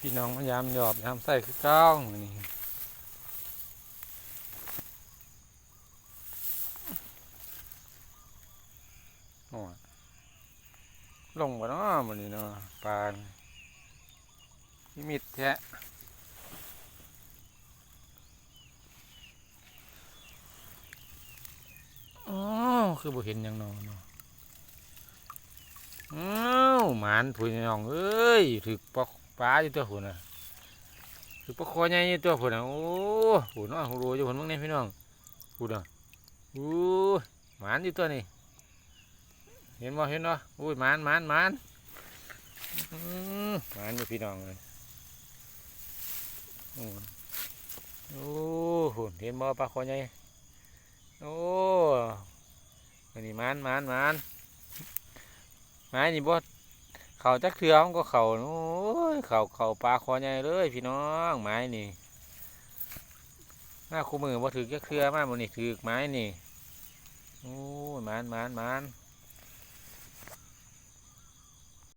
พี่น้องมายามหยอบยามใส่คือเก้ามื้อนี่โอ้ลงบ่เนาะมื้อนี้เนาะปลาพิมิดแท้อ๋อคือบ่เห็นยังนาะเนาะอ้าวหมานผู้น้องเอ้ยถึกปอก ปลาอยู่ตัวหุ่นน่ะถึกปลาคอใหญ่อยู่ตัวหุ่นน่ะโอ้หุ่นน้อยหุ่นรู้อยู่หุ่นมึงเนี่ยพี่น้องหุ่นน่ะอู้หมานอยู่ตัวนี่เห็นบ่เห็นบ่อุ้ยหมานหมานหมานหมานอยู่พี่น้องเลยโอ้หุ่นเห็นบ่ปลาคอใหญ่โอ้อันนี้หมานหมานหมานหมานนี่บ่ เขาจักเทือมันก็เขาโอ้ยเขาเขาปลาคอใหญ่เลยพี่น้องไม้นี่หน้าคู่มือบ่ถือจักเทือมากมันี่ถือไม้นี่โอ้ยมันมันมัน